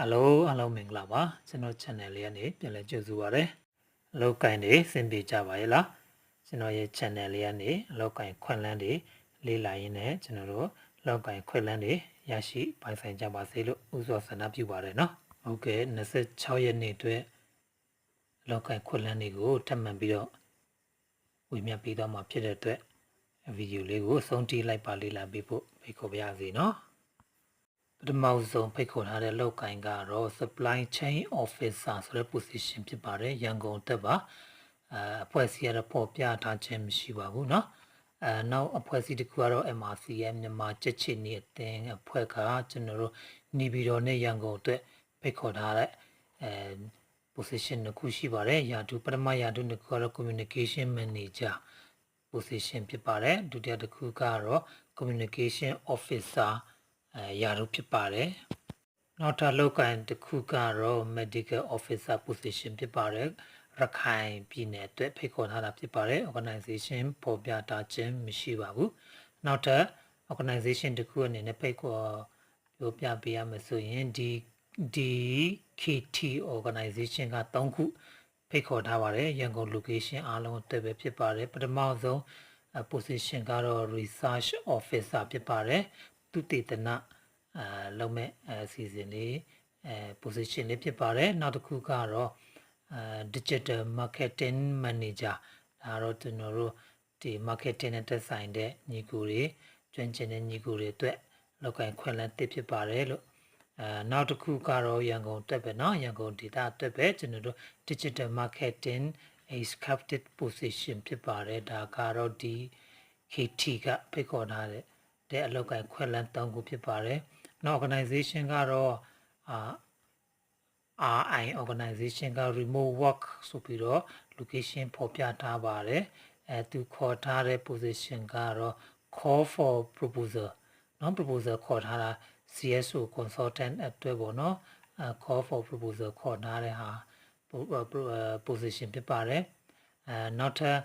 ဟယ်လိုအားလုံးမင်္ဂလာပါကျွန်တော် channel လေးကနေပြန်လည်ကြိုဆိုပါရစေအလောက်ကင်တွေစင်ပြေကြပါရဲ့လားကျွန်တော်ရဲ့ channel လေးကနေအလောက်ကင်ခွင့်လန်းတွေလေးလာရင်းနဲ့ကျွန်တော်တို့အလောက်ကင်ခွင့်လန်းတွေရရှိပိုင်ဆိုင်ကြပါစေလို့ဥစွာဆန္ဒပြုပါတယ်နော်ဟုတ်ကဲ့26ရက်နေ့အတွက်အလောက်ကင်ခွင့်လန်းတွေကိုထပ်မံပြီးတော့ဝေမျှပေးသွားမှာဖြစ်တဲ့အတွက်ဗီဒီယိုလေးကိုအဆုံးထိလိုက်ပါလေးလာပေးဖို့ဖိတ်ခေါ်ပါရစေနော် ပထမဆုံးဖိတ်ခေါ်ထားတဲ့လောက်ကိုင်းကတော့ supply chain officer ဆိုတဲ့ position ဖြစ်ပါတယ်ရန်ကုန်တက်ပါအဲအဖွဲ့အစည်းကတော့ပေါ်ပြထားခြင်းမရှိပါဘူးเนาะအဲနောက်အဖွဲ့အစည်းတစ်ခုကတော့ MRCM မြန်မာချက်ချစ်နေအသင်းအဖွဲ့ကကျွန်တော်တို့နေပြည်တော်နဲ့ရန်ကုန်အတွက်ဖိတ်ခေါ်ထားတဲ့အဲ position တစ်ခုရှိပါတယ်ရာထူးပထမရာထူးတစ်ခုကတော့ communication manager position ဖြစ်ပါတယ်ဒုတိယတစ်ခုကတော့ communication officer အဲရာထူးဖြစ်ပါတယ်နောက်ထပ်လောက်ကန်တစ်ခုကတော့ medical officer position ဖြစ်ပါတယ်ရခိုင်ပြည်နယ်အတွက်ဖိတ်ခေါ်ထားတာဖြစ်ပါတယ် organization ပေါ်ပြတာခြင်းမရှိပါဘူးနောက်ထပ် organization တစ်ခုအနေနဲ့ဖိတ်ခေါ်ပြောပြပေးရမယ်ဆိုရင်ဒီ DKT organization က3ခုဖိတ်ခေါ်ထားပါတယ်ရန်ကုန် location အားလုံးအတွက်ပဲဖြစ်ပါတယ်ပထမဆုံး position ကတော့ research officer ဖြစ်ပါတယ် သူတည်တနာအဲလုံးမဲ့အစီအစဉ်လေးအဲ position လေးဖြစ်ပါတယ်နောက်တစ်ခုကတော့အဲ digital marketing manager ဒါတော့ကျွန်တော်တို့ဒီ marketing နဲ့သက်ဆိုင်တဲ့ညီကိုတွေကျွမ်းကျင်တဲ့ညီကိုတွေအတွက်လောက်ကင်ခွင့်လန်းတစ်ဖြစ်ပါတယ်လို့အဲနောက်တစ်ခုကတော့ရန်ကုန်တက်ပဲเนาะရန်ကုန် data တက်ပဲကျွန်တော်တို့ digital marketing executive position ဖြစ်ပါတယ်ဒါကတော့ဒီ KT ကဖိတ်ခေါ်ထားတဲ့ တဲ့အလောက်ကိုင်ခွဲလန်းတောင်းခုဖြစ်ပါတယ်။နောက် organization ကတော့အာ RI organization က remote work ဆိုပြီးတော့ location ဖော်ပြထားပါတယ်။အဲသူခေါ်ထားတဲ့ position ကတော့ call for proposal နော် proposal ခေါ်ထားတာ CSO consultant အတွက်ပေါ့နော်အဲ call for proposal ခေါ်ထားတဲ့ဟာ position ဖြစ်ပါတယ်။အဲနောက်ထပ်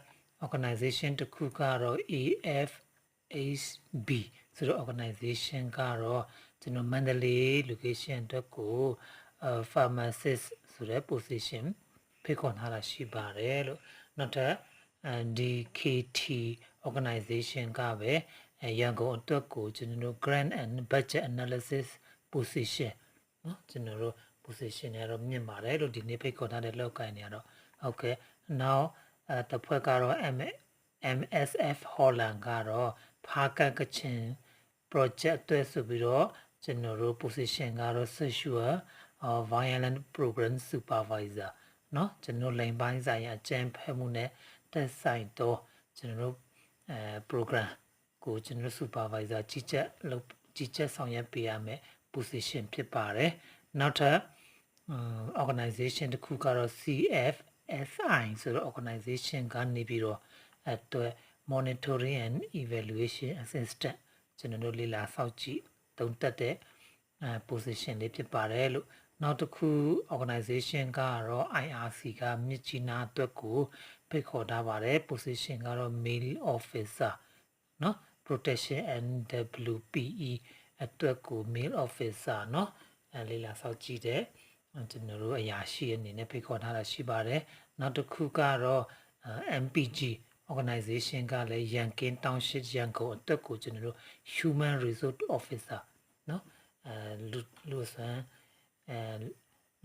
organization တစ်ခုကတော့ HB ဆိုတော့ organization ကတော့ကျွန်တော်မန္တလေး location အတွက်ကို pharmacist ဆိုတဲ့ position ဖိတ်ခေါ်ထားတာရှိပါတယ်လို့နောက်ထပ် DKT organization ကပဲရန်ကုန်အတွက်ကိုကျွန်တော်တို့ grant and budget analysis position နော်ကျွန်တော်တို့ position တွေကတော့မြင့်ပါတယ်လို့ဒီနေ့ဖိတ်ခေါ်ထားတဲ့လောက်ကိုင်းနေရတော့ဟုတ်ကဲ့ now တဖွဲ့ကတော့ MSF Holland ကတော့ ဖားကတ်ကချင် project အတွက်ဆိုပြီးတော့ကျွန်တော်တို့ position ကတော့ sexual violent program supervisor เนาะကျွန်တော်လိန်ပိုင်းဆိုင်ရာအကြံဖက်မှုနဲ့တက်ဆိုင်တော့ကျွန်တော်တို့အဲ program ကိုကျွန်တော် supervisor ကြီးကြပ်လုပ်ကြီးကြပ်ဆောင်ရွက်ပေးရမယ် position ဖြစ်ပါတယ်နောက်ထပ် organization တစ်ခုကတော့ CF SI ဆိုတော့ organization ကနေပြီးတော့အတွက် monitoring and evaluation assistant ကျွန်တော်တို့လေ့လာစောင့်ကြည့်သုံးသပ်တဲ့အဲ position လေးဖြစ်ပါတယ်လို့နောက်တစ်ခု organization ကတော့ IRC ကမြစ်ကြီးနားအတွက်ကိုဖိတ်ခေါ်ထားပါတယ် position ကတော့ mail officer เนาะ protection and WPE အတွက်ကို mail officer เนาะအဲလေ့လာစောင့်ကြည့်တဲ့ကျွန်တော်တို့အရာရှိအနေနဲ့ဖိတ်ခေါ်ထားတာရှိပါတယ်နောက်တစ်ခုကတော့ MPG organization ကလည်းရန်ကင်းတောင်ရှိရန်ကုန်အတွက်ကိုကျွန်တော်တို့ human resource officer เนาะအဲလူလူဆန်အဲ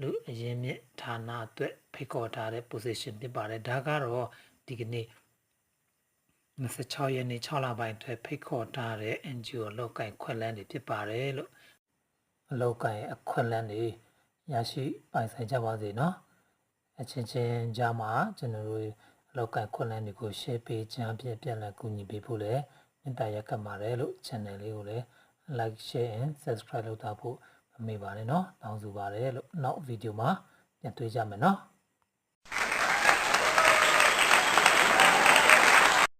လူအရင်မြင့်ဌာနအတွက်ဖိတ်ခေါ်ထားတဲ့ position ဖြစ်ပါတယ်ဒါကတော့ဒီကနေ့26ရက်နေ့6လပိုင်းအတွက်ဖိတ်ခေါ်ထားတဲ့ NGO လောက်ကင်ခွက်လန်းတွေဖြစ်ပါတယ်လို့အလောက်ကင်အခွက်လန်းတွေရရှိပိုင်ဆိုင်ကြပါစေเนาะအချင်းချင်းကြားမှာကျွန်တော်တို့အ လောက်ကင်ခွက်လန်းတွေကို share ပေးချမ်းပြပြန်လဲကူညီပေးဖို့လည်းမေတ္တာရက်ခံပါတယ်လို့ channel လေးကိုလည်း like share and subscribe လုပ်တာဖို့မမေ့ပါနဲ့เนาะတောင်းဆိုပါတယ်လို့နောက်ဗီဒီယိုမှာပြန်တွေ့ကြမယ်เนาะ